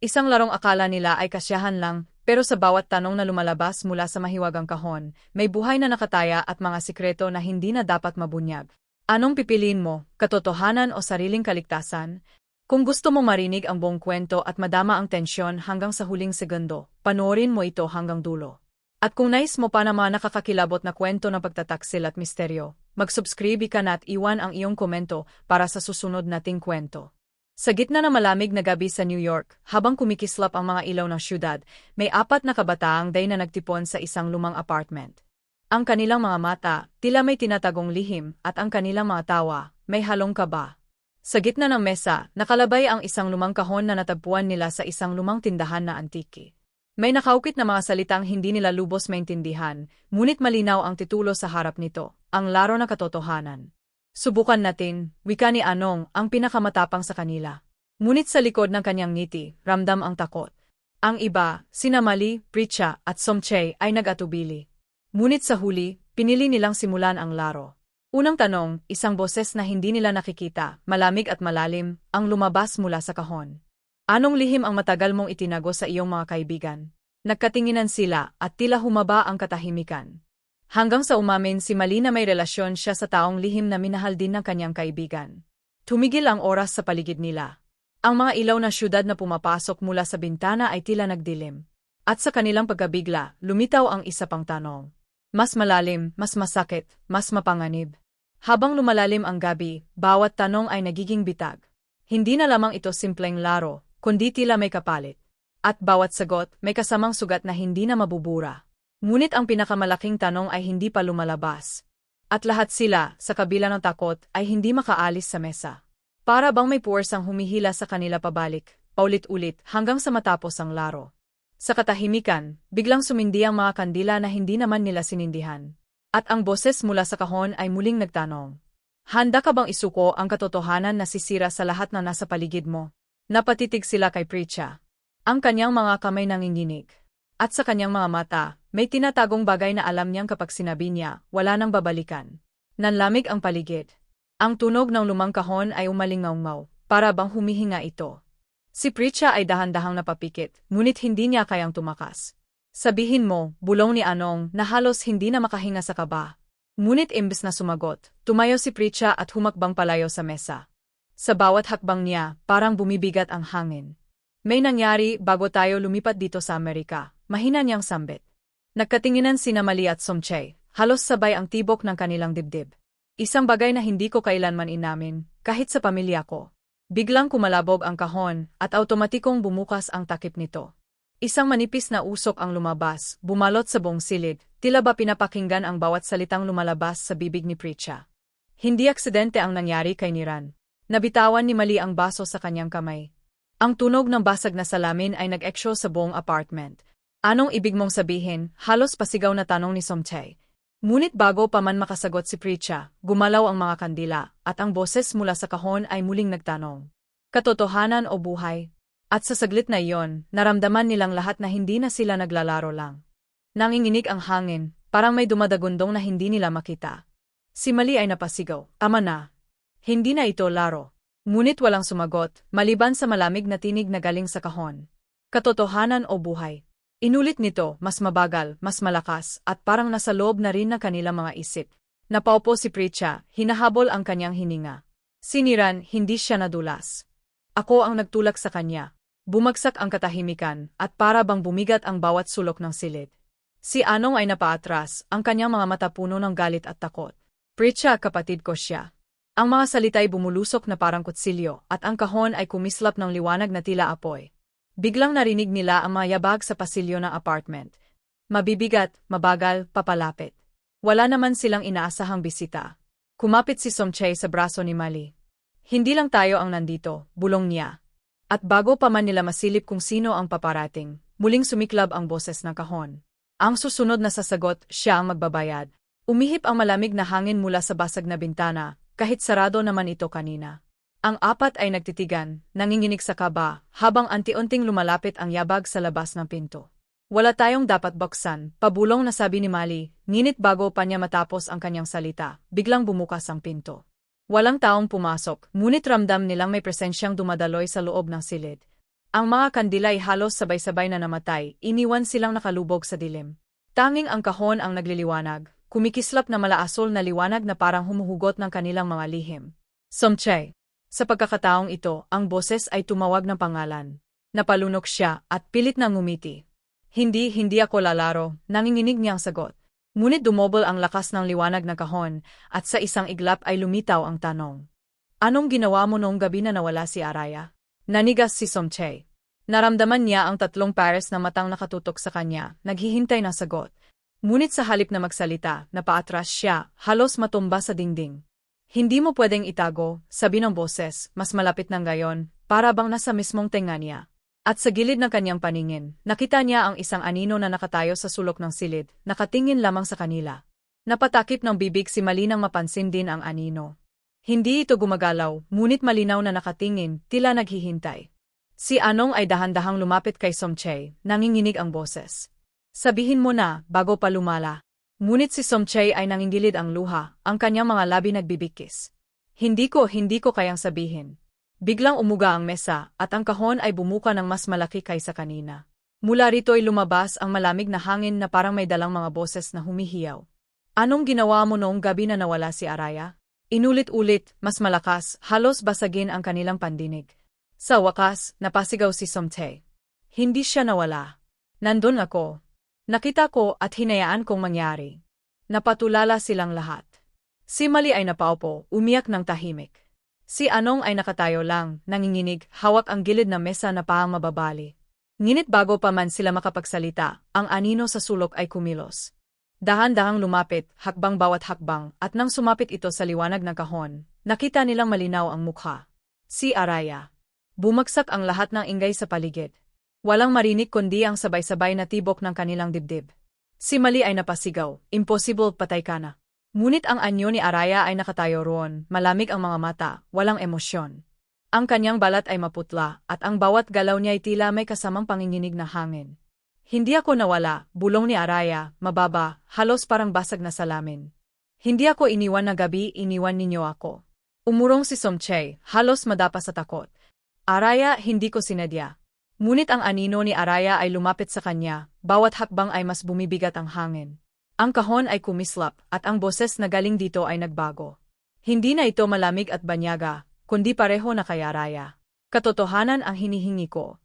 Isang larong akala nila ay kasyahan lang, pero sa bawat tanong na lumalabas mula sa mahiwagang kahon, may buhay na nakataya at mga sikreto na hindi na dapat mabunyag. Anong pipiliin mo, katotohanan o sariling kaligtasan? Kung gusto mong marinig ang buong kwento at madama ang tensyon hanggang sa huling segundo, panoorin mo ito hanggang dulo. At kung nais mo pa na mga nakakakilabot na kwento ng pagtataksil at misteryo, mag-subscribe ka na at iwan ang iyong komento para sa susunod nating kwento. Sa gitna ng malamig na gabi sa New York, habang kumikislap ang mga ilaw ng syudad, may apat na kabataang day na nagtipon sa isang lumang apartment. Ang kanilang mga mata, tila may tinatagong lihim, at ang kanilang mga tawa, may halong kaba. Sa gitna ng mesa, nakalabay ang isang lumang kahon na natagpuan nila sa isang lumang tindahan na antiki. May nakaukit na mga salitang hindi nila lubos maintindihan, ngunit malinaw ang titulo sa harap nito, ang laro na katotohanan. Subukan natin, wika ni Anong, ang pinakamatapang sa kanila. Ngunit sa likod ng kanyang ngiti, ramdam ang takot. Ang iba, sina Mali, Pricha at Somche ay nag-atubili. Ngunit sa huli, pinili nilang simulan ang laro. Unang tanong, isang boses na hindi nila nakikita, malamig at malalim, ang lumabas mula sa kahon. Anong lihim ang matagal mong itinago sa iyong mga kaibigan? Nagkatinginan sila at tila humaba ang katahimikan. Hanggang sa umamin si Mali na may relasyon siya sa taong lihim na minahal din ng kanyang kaibigan. Tumigil ang oras sa paligid nila. Ang mga ilaw na syudad na pumapasok mula sa bintana ay tila nagdilim. At sa kanilang pagkabigla, lumitaw ang isa pang tanong. Mas malalim, mas masakit, mas mapanganib. Habang lumalalim ang gabi, bawat tanong ay nagiging bitag. Hindi na lamang ito simpleng laro, kundi tila may kapalit. At bawat sagot, may kasamang sugat na hindi na mabubura. Ngunit ang pinakamalaking tanong ay hindi pa lumalabas. At lahat sila, sa kabila ng takot, ay hindi makaalis sa mesa. Para bang may puwersang humihila sa kanila pabalik, paulit-ulit, hanggang sa matapos ang laro. Sa katahimikan, biglang sumindi ang mga kandila na hindi naman nila sinindihan. At ang boses mula sa kahon ay muling nagtanong. Handa ka bang isuko ang katotohanan na sisira sa lahat na nasa paligid mo? Napatitig sila kay Precha. Ang kanyang mga kamay nanginginig. At sa kanyang mga mata, may tinatagong bagay na alam niyang kapag sinabi niya, wala nang babalikan. Nanlamig ang paligid. Ang tunog ng lumang kahon ay umalingaw para bang humihinga ito. Si Pritcha ay dahan-dahang napapikit, ngunit hindi niya kayang tumakas. Sabihin mo, bulong ni Anong, na halos hindi na makahinga sa kaba. Ngunit imbes na sumagot, tumayo si Pritcha at humakbang palayo sa mesa. Sa bawat hakbang niya, parang bumibigat ang hangin. May nangyari bago tayo lumipat dito sa Amerika, mahina niyang sambit. Nagkatinginan sina Mali at Somche, halos sabay ang tibok ng kanilang dibdib. Isang bagay na hindi ko kailanman inamin, kahit sa pamilya ko. Biglang kumalabog ang kahon at automatikong bumukas ang takip nito. Isang manipis na usok ang lumabas, bumalot sa buong silid, tila ba pinapakinggan ang bawat salitang lumalabas sa bibig ni Precha. Hindi aksidente ang nangyari kay Niran. Nabitawan ni Mali ang baso sa kanyang kamay. Ang tunog ng basag na salamin ay nag-eksyo sa buong apartment. Anong ibig mong sabihin? Halos pasigaw na tanong ni Somche. Ngunit bago pa man makasagot si Precha, gumalaw ang mga kandila, at ang boses mula sa kahon ay muling nagtanong. Katotohanan o buhay? At sa saglit na iyon, naramdaman nilang lahat na hindi na sila naglalaro lang. Nanginginig ang hangin, parang may dumadagundong na hindi nila makita. Si Mali ay napasigaw, ama na. Hindi na ito laro. Ngunit walang sumagot, maliban sa malamig na tinig na galing sa kahon. Katotohanan o buhay? Inulit nito, mas mabagal, mas malakas, at parang nasa loob na rin ng kanilang mga isip. Napaupo si Precha, hinahabol ang kanyang hininga. Siniran, hindi siya nadulas. Ako ang nagtulak sa kanya. Bumagsak ang katahimikan, at para bang bumigat ang bawat sulok ng silid. Si Anong ay napaatras, ang kanyang mga mata puno ng galit at takot. Precha, kapatid ko siya. Ang mga salita'y bumulusok na parang kutsilyo, at ang kahon ay kumislap ng liwanag na tila apoy. Biglang narinig nila ang mayabag sa pasilyo ng apartment. Mabibigat, mabagal, papalapit. Wala naman silang inaasahang bisita. Kumapit si Somche sa braso ni Mali. Hindi lang tayo ang nandito, bulong niya. At bago pa man nila masilip kung sino ang paparating, muling sumiklab ang boses ng kahon. Ang susunod na sasagot, siya ang magbabayad. Umihip ang malamig na hangin mula sa basag na bintana, kahit sarado naman ito kanina. Ang apat ay nagtitigan, nanginginig sa kaba, habang anti-unting lumalapit ang yabag sa labas ng pinto. Wala tayong dapat buksan, pabulong na sabi ni Mali, nginit bago pa niya matapos ang kanyang salita, biglang bumukas ang pinto. Walang taong pumasok, ngunit ramdam nilang may presensyang dumadaloy sa loob ng silid. Ang mga kandila'y halos sabay-sabay na namatay, iniwan silang nakalubog sa dilim. Tanging ang kahon ang nagliliwanag, kumikislap na malaasol na liwanag na parang humuhugot ng kanilang mga lihim. Somche. Sa pagkakataong ito, ang boses ay tumawag ng pangalan. Napalunok siya at pilit na ngumiti. Hindi, hindi ako lalaro, nanginginig niyang sagot. Ngunit dumobol ang lakas ng liwanag na kahon, at sa isang iglap ay lumitaw ang tanong. Anong ginawa mo noong gabi na nawala si Araya? Nanigas si Somche. Naramdaman niya ang tatlong pares na matang nakatutok sa kanya, naghihintay ng sagot. Ngunit sa halip na magsalita, napaatras siya, halos matumba sa dingding. Hindi mo pwedeng itago, sabi ng boses, mas malapit ng gayon, para bang nasa mismong tenga niya. At sa gilid ng kanyang paningin, nakita niya ang isang anino na nakatayo sa sulok ng silid, nakatingin lamang sa kanila. Napatakip ng bibig si Malinang mapansin din ang anino. Hindi ito gumagalaw, ngunit malinaw na nakatingin, tila naghihintay. Si Anong ay dahan-dahang lumapit kay Somche, nanginginig ang boses. Sabihin mo na, bago pa lumala. Ngunit si Somche ay nangingilid ang luha, ang kanyang mga labi nagbibikis. Hindi ko, hindi ko kayang sabihin. Biglang umuga ang mesa, at ang kahon ay bumuka ng mas malaki kaysa kanina. Mula rito'y lumabas ang malamig na hangin na parang may dalang mga boses na humihiyaw. Anong ginawa mo noong gabi na nawala si Araya? Inulit-ulit, mas malakas, halos basagin ang kanilang pandinig. Sa wakas, napasigaw si Somte. Hindi siya nawala. Nandun ako. Nakita ko at hinayaan kong mangyari. Napatulala silang lahat. Si Mali ay napaupo, umiyak ng tahimik. Si Anong ay nakatayo lang, nanginginig, hawak ang gilid ng mesa na paang mababali. Nginit bago pa man sila makapagsalita, ang anino sa sulok ay kumilos. Dahan-dahang lumapit, hakbang bawat hakbang, at nang sumapit ito sa liwanag ng kahon, nakita nilang malinaw ang mukha. Si Araya. Bumagsak ang lahat ng ingay sa paligid. Walang marinig kundi ang sabay-sabay na tibok ng kanilang dibdib. Si Mali ay napasigaw, impossible patay ka na. Ngunit ang anyo ni Araya ay nakatayo roon, malamig ang mga mata, walang emosyon. Ang kanyang balat ay maputla, at ang bawat galaw niya ay tila may kasamang panginginig na hangin. Hindi ako nawala, bulong ni Araya, mababa, halos parang basag na salamin. Hindi ako iniwan na gabi, iniwan ninyo ako. Umurong si Somche, halos madapa sa takot. Araya, hindi ko sinadya. Ngunit ang anino ni Araya ay lumapit sa kanya, bawat hakbang ay mas bumibigat ang hangin. Ang kahon ay kumislap, at ang boses na galing dito ay nagbago. Hindi na ito malamig at banyaga, kundi pareho na kay Araya. Katotohanan ang hinihingi ko.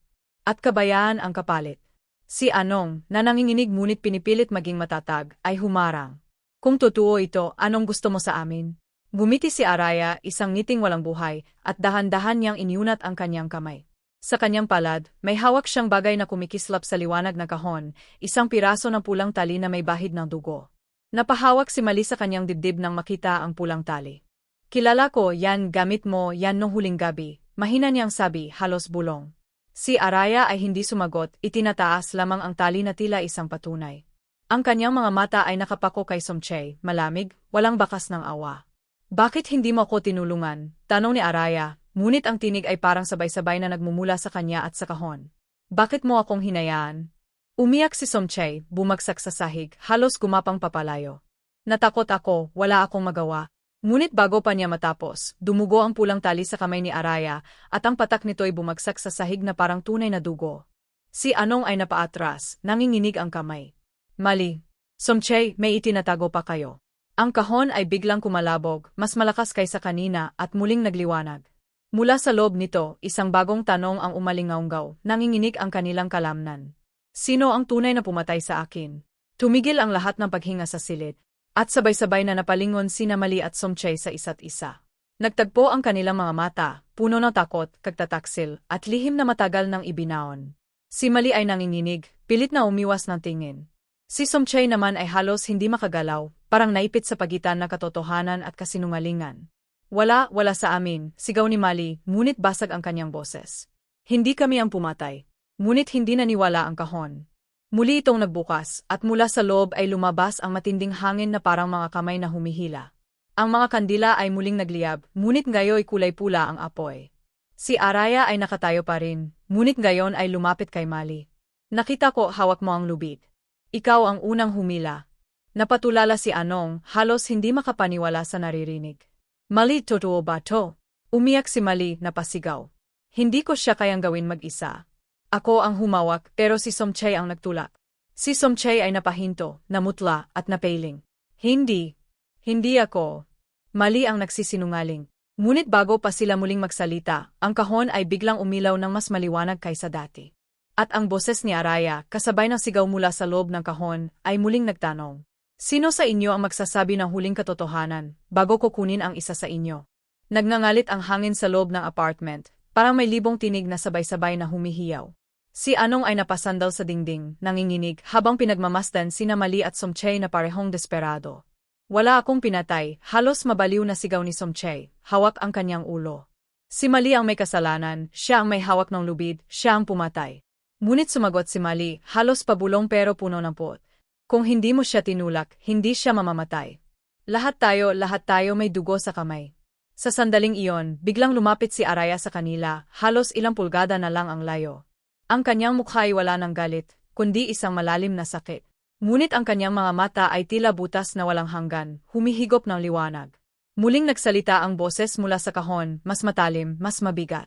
At kabayaan ang kapalit. Si Anong, na nanginginig ngunit pinipilit maging matatag, ay humarang. Kung totoo ito, anong gusto mo sa amin? Gumiti si Araya, isang ngiting walang buhay, at dahan-dahan niyang iniunat ang kanyang kamay. Sa kanyang palad, may hawak siyang bagay na kumikislap sa liwanag na kahon, isang piraso ng pulang tali na may bahid ng dugo. Napahawak si Mali sa kanyang dibdib nang makita ang pulang tali. Kilala ko, yan gamit mo, yan nung huling gabi, mahina niyang sabi, halos bulong. Si Araya ay hindi sumagot, itinataas lamang ang tali na tila isang patunay. Ang kanyang mga mata ay nakapako kay Somche, malamig, walang bakas ng awa. Bakit hindi mo ako tinulungan? Tanong ni Araya, ngunit ang tinig ay parang sabay-sabay na nagmumula sa kanya at sa kahon. Bakit mo akong hinayaan? Umiyak si Somche, bumagsak sa sahig, halos gumapang papalayo. Natakot ako, wala akong magawa. Ngunit bago pa niya matapos, dumugo ang pulang tali sa kamay ni Araya, at ang patak nito'y bumagsak sa sahig na parang tunay na dugo. Si Anong ay napaatras, nanginginig ang kamay. Mali. Somche, may itinatago pa kayo. Ang kahon ay biglang kumalabog, mas malakas kaysa kanina at muling nagliwanag. Mula sa loob nito, isang bagong tanong ang umalingaunggaw, nanginginig ang kanilang kalamnan. Sino ang tunay na pumatay sa akin? Tumigil ang lahat ng paghinga sa silid, at sabay-sabay na napalingon sina Mali at Somche sa isa't isa. Nagtagpo ang kanilang mga mata, puno ng takot, kagtataksil, at lihim na matagal ng ibinaon. Si Mali ay nanginginig, pilit na umiwas ng tingin. Si Somche naman ay halos hindi makagalaw, parang naipit sa pagitan ng katotohanan at kasinungalingan. Wala, wala sa amin, sigaw ni Mali, ngunit basag ang kanyang boses. Hindi kami ang pumatay. Ngunit hindi naniwala ang kahon. Muli itong nagbukas, at mula sa loob ay lumabas ang matinding hangin na parang mga kamay na humihila. Ang mga kandila ay muling nagliyab, ngunit ngayoy kulay pula ang apoy. Si Araya ay nakatayo pa rin, ngunit ngayon ay lumapit kay Mali. Nakita ko hawak mo ang lubid. Ikaw ang unang humila, Napatulala si Anong, halos hindi makapaniwala sa naririnig. Mali totoo ba to? Umiyak si Mali na pasigaw. Hindi ko siya kayang gawin mag-isa. Ako ang humawak pero si Somchay ang nagtulak. Si Somchay ay napahinto, namutla at napailing. Hindi. Hindi ako. Mali ang nagsisinungaling. Ngunit bago pa sila muling magsalita, ang kahon ay biglang umilaw ng mas maliwanag kaysa dati. At ang boses ni Araya, kasabay ng sigaw mula sa loob ng kahon, ay muling nagtanong. Sino sa inyo ang magsasabi ng huling katotohanan, bago ko kunin ang isa sa inyo? Nagngangalit ang hangin sa loob ng apartment, parang may libong tinig na sabay-sabay na humihiyaw. Si Anong ay napasandal sa dingding, nanginginig, habang pinagmamasdan sina Mali at Somchay na parehong desperado. Wala akong pinatay, halos mabaliw na sigaw ni Somchay, hawak ang kanyang ulo. Si Mali ang may kasalanan, siya ang may hawak ng lubid, siya ang pumatay. Ngunit sumagot si Mali, halos pabulong pero puno ng pot. Kung hindi mo siya tinulak, hindi siya mamamatay. Lahat tayo, lahat tayo may dugo sa kamay. Sa sandaling iyon, biglang lumapit si Araya sa kanila, halos ilang pulgada na lang ang layo. Ang kanyang mukha ay wala ng galit, kundi isang malalim na sakit. Ngunit ang kanyang mga mata ay tila butas na walang hanggan, humihigop ng liwanag. Muling nagsalita ang boses mula sa kahon, mas matalim, mas mabigat.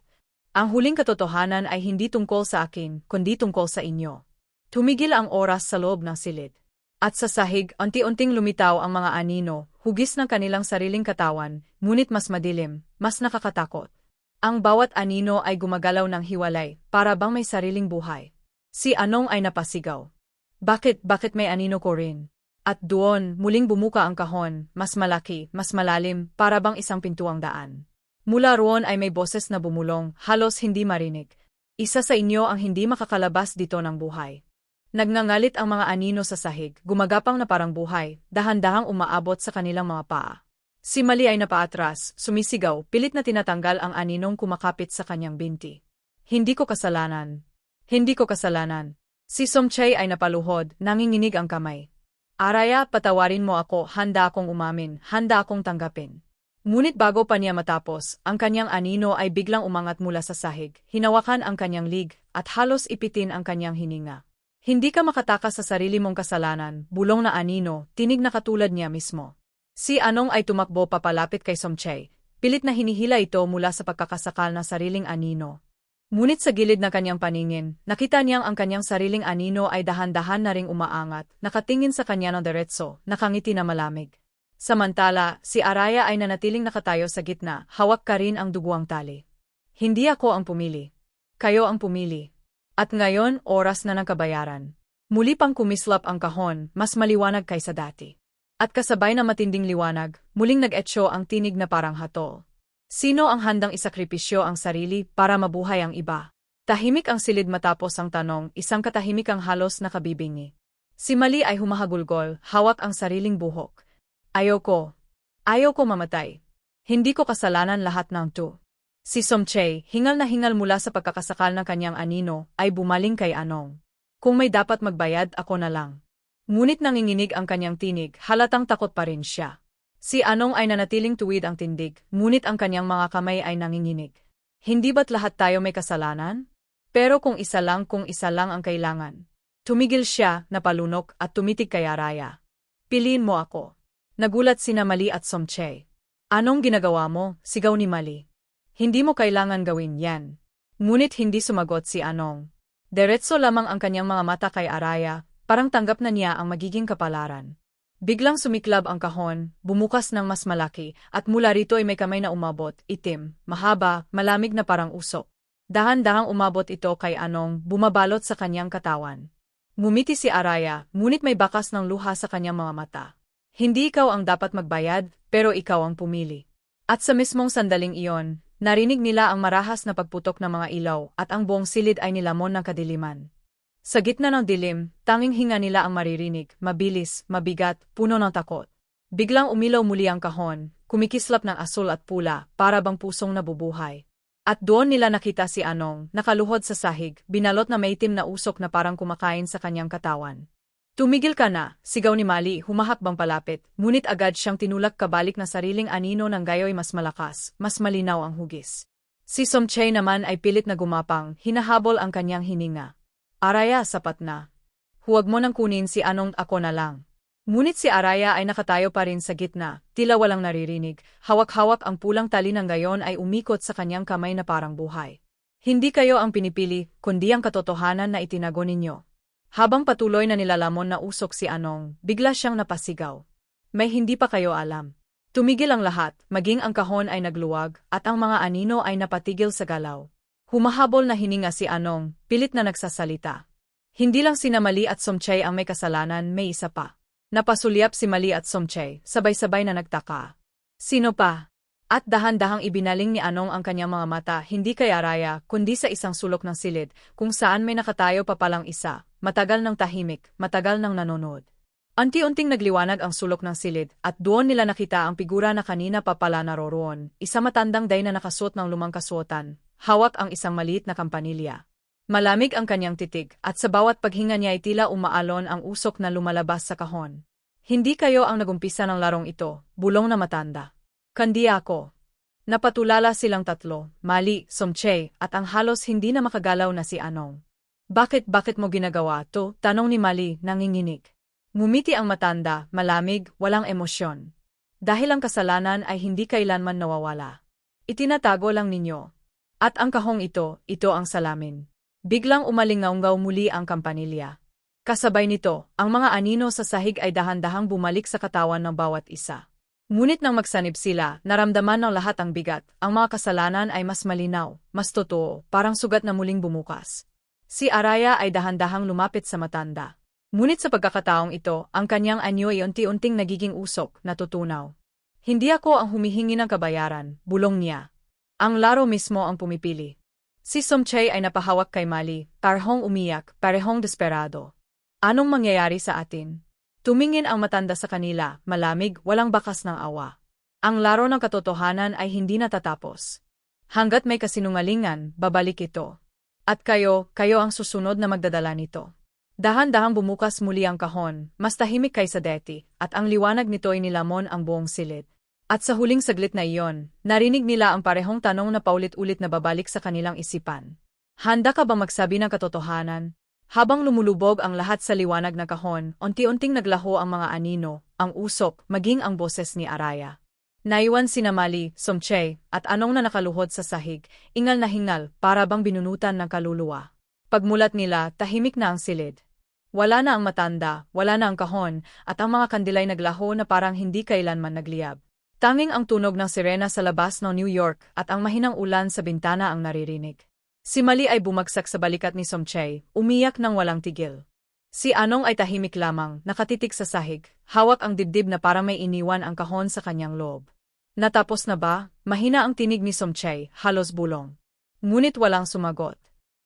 Ang huling katotohanan ay hindi tungkol sa akin, kundi tungkol sa inyo. Tumigil ang oras sa loob ng silid. At sa sahig, unti-unting lumitaw ang mga anino, hugis ng kanilang sariling katawan, ngunit mas madilim, mas nakakatakot. Ang bawat anino ay gumagalaw ng hiwalay, para bang may sariling buhay. Si Anong ay napasigaw. Bakit, bakit may anino ko rin? At doon, muling bumuka ang kahon, mas malaki, mas malalim, para bang isang pintuang daan. Mula roon ay may boses na bumulong, halos hindi marinig. Isa sa inyo ang hindi makakalabas dito ng buhay. Nagngangalit ang mga anino sa sahig, gumagapang na parang buhay, dahan-dahang umaabot sa kanilang mga paa. Si Mali ay napaatras, sumisigaw, pilit na tinatanggal ang aninong kumakapit sa kanyang binti. Hindi ko kasalanan. Hindi ko kasalanan. Si Somchay ay napaluhod, nanginginig ang kamay. Araya, patawarin mo ako, handa akong umamin, handa akong tanggapin. Ngunit bago pa niya matapos, ang kanyang anino ay biglang umangat mula sa sahig, hinawakan ang kanyang lig, at halos ipitin ang kanyang hininga. Hindi ka makatakas sa sarili mong kasalanan, bulong na anino, tinig na katulad niya mismo. Si Anong ay tumakbo papalapit kay Somchay, pilit na hinihila ito mula sa pagkakasakal ng sariling anino. Ngunit sa gilid ng kanyang paningin, nakita niyang ang kanyang sariling anino ay dahan-dahan na ring umaangat, nakatingin sa kanya ng diretso, nakangiti na malamig. Samantala, si Araya ay nanatiling nakatayo sa gitna, hawak ka rin ang duguang tali. Hindi ako ang pumili. Kayo ang pumili. At ngayon, oras na ng kabayaran. Muli pang kumislap ang kahon, mas maliwanag kaysa dati. At kasabay na matinding liwanag, muling nag-etsyo ang tinig na parang hatol. Sino ang handang isakripisyo ang sarili para mabuhay ang iba? Tahimik ang silid matapos ang tanong, isang katahimik ang halos nakabibingi. Si Mali ay humahagulgol, hawak ang sariling buhok. Ayoko. Ayoko mamatay. Hindi ko kasalanan lahat ng to. Si Somchay, hingal na hingal mula sa pagkakasakal ng kanyang anino, ay bumaling kay Anong. Kung may dapat magbayad, ako na lang. Ngunit nanginginig ang kanyang tinig, halatang takot pa rin siya. Si Anong ay nanatiling tuwid ang tindig, ngunit ang kanyang mga kamay ay nanginginig. Hindi ba't lahat tayo may kasalanan? Pero kung isa lang kung isa lang ang kailangan. Tumigil siya, napalunok, at tumitig kay Araya. Piliin mo ako. Nagulat sina Mali at Somche. Anong ginagawa mo? Sigaw ni Mali. Hindi mo kailangan gawin yan. Ngunit hindi sumagot si Anong. Diretso lamang ang kanyang mga mata kay Araya, Parang tanggap na niya ang magiging kapalaran. Biglang sumiklab ang kahon, bumukas ng mas malaki, at mula rito ay may kamay na umabot, itim, mahaba, malamig na parang usok. Dahan-dahang umabot ito kay Anong, bumabalot sa kanyang katawan. Ngumiti si Araya, ngunit may bakas ng luha sa kanyang mga mata. Hindi ikaw ang dapat magbayad, pero ikaw ang pumili. At sa mismong sandaling iyon, narinig nila ang marahas na pagputok ng mga ilaw at ang buong silid ay nilamon ng kadiliman. Sa gitna ng dilim, tanging hinga nila ang maririnig, mabilis, mabigat, puno ng takot. Biglang umilaw muli ang kahon, kumikislap ng asul at pula, para bang pusong nabubuhay. At doon nila nakita si Anong, nakaluhod sa sahig, binalot na maitim na usok na parang kumakain sa kanyang katawan. Tumigil ka na, sigaw ni Mali, humahakbang palapit, ngunit agad siyang tinulak kabalik na sariling anino ng gayoy mas malakas, mas malinaw ang hugis. Si Somchay naman ay pilit na gumapang, hinahabol ang kanyang hininga. Araya, sapat na. Huwag mo nang kunin si Anong ako na lang. Ngunit si Araya ay nakatayo pa rin sa gitna, tila walang naririnig, hawak-hawak ang pulang tali ng gayon ay umikot sa kanyang kamay na parang buhay. Hindi kayo ang pinipili, kundi ang katotohanan na itinago ninyo. Habang patuloy na nilalamon na usok si Anong, bigla siyang napasigaw. May hindi pa kayo alam. Tumigil ang lahat, maging ang kahon ay nagluwag, at ang mga anino ay napatigil sa galaw. Humahabol na hininga si Anong, pilit na nagsasalita. Hindi lang sina Mali at Somchay ang may kasalanan, may isa pa. Napasulyap si Mali at Somchay, sabay-sabay na nagtaka. Sino pa? At dahan-dahang ibinaling ni Anong ang kanyang mga mata hindi kay Araya kundi sa isang sulok ng silid kung saan may nakatayo pa palang isa, matagal ng tahimik, matagal ng nanonood. Unti-unting nagliwanag ang sulok ng silid at doon nila nakita ang figura na kanina pa pala naroroon, isa matandang day na nakasuot ng lumang kasuotan, hawak ang isang maliit na kampanilya. Malamig ang kanyang titig at sa bawat paghinga niya ay tila umaalon ang usok na lumalabas sa kahon. Hindi kayo ang nagumpisa ng larong ito, bulong na matanda. Kandi ako. Napatulala silang tatlo, Mali, Somche, at ang halos hindi na makagalaw na si Anong. Bakit bakit mo ginagawa to? Tanong ni Mali, nanginginig. Ngumiti ang matanda, malamig, walang emosyon. Dahil ang kasalanan ay hindi kailanman nawawala. Itinatago lang ninyo. At ang kahong ito, ito ang salamin. Biglang umalingaw muli ang kampanilya. Kasabay nito, ang mga anino sa sahig ay dahan-dahang bumalik sa katawan ng bawat isa. Ngunit nang magsanib sila, naramdaman ng lahat ang bigat, ang mga kasalanan ay mas malinaw, mas totoo, parang sugat na muling bumukas. Si Araya ay dahan-dahang lumapit sa matanda. Ngunit sa pagkakataong ito, ang kanyang anyo ay unti-unting nagiging usok, natutunaw. Hindi ako ang humihingi ng kabayaran, bulong niya. Ang laro mismo ang pumipili. Si Somchay ay napahawak kay Mali, parehong umiyak, parehong desperado. Anong mangyayari sa atin? Tumingin ang matanda sa kanila, malamig, walang bakas ng awa. Ang laro ng katotohanan ay hindi natatapos. Hanggat may kasinungalingan, babalik ito. At kayo, kayo ang susunod na magdadala nito. Dahan-dahang bumukas muli ang kahon, mas tahimik kaysa deti, at ang liwanag nito ay nilamon ang buong silid. At sa huling saglit na iyon, narinig nila ang parehong tanong na paulit-ulit na babalik sa kanilang isipan. Handa ka ba magsabi ng katotohanan? Habang lumulubog ang lahat sa liwanag na kahon, unti-unting naglaho ang mga anino, ang usok, maging ang boses ni Araya. Naiwan si Namali, Somche, at anong na nakaluhod sa sahig, ingal na hingal, para bang binunutan ng kaluluwa. Pagmulat nila, tahimik na ang silid. Wala na ang matanda, wala na ang kahon, at ang mga kandilay naglaho na parang hindi kailanman nagliyab. Tanging ang tunog ng sirena sa labas ng New York at ang mahinang ulan sa bintana ang naririnig. Si Mali ay bumagsak sa balikat ni Somchay, umiyak ng walang tigil. Si Anong ay tahimik lamang, nakatitig sa sahig, hawak ang dibdib na para may iniwan ang kahon sa kanyang loob. Natapos na ba? Mahina ang tinig ni Somchay, halos bulong. Ngunit walang sumagot.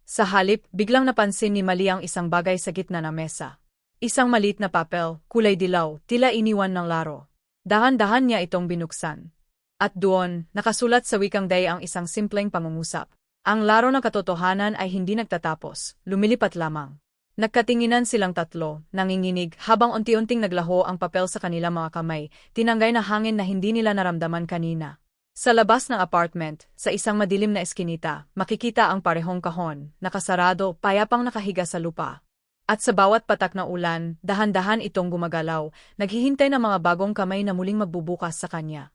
Sa halip, biglang napansin ni Mali ang isang bagay sa gitna ng mesa. Isang maliit na papel, kulay dilaw, tila iniwan ng laro. Dahan-dahan niya itong binuksan. At doon, nakasulat sa wikang day ang isang simpleng pangungusap. Ang laro ng katotohanan ay hindi nagtatapos, lumilipat lamang. Nagkatinginan silang tatlo, nanginginig, habang unti-unting naglaho ang papel sa kanilang mga kamay, tinanggay na hangin na hindi nila naramdaman kanina. Sa labas ng apartment, sa isang madilim na eskinita, makikita ang parehong kahon, nakasarado, payapang nakahiga sa lupa. At sa bawat patak na ulan, dahan-dahan itong gumagalaw, naghihintay ng mga bagong kamay na muling magbubukas sa kanya.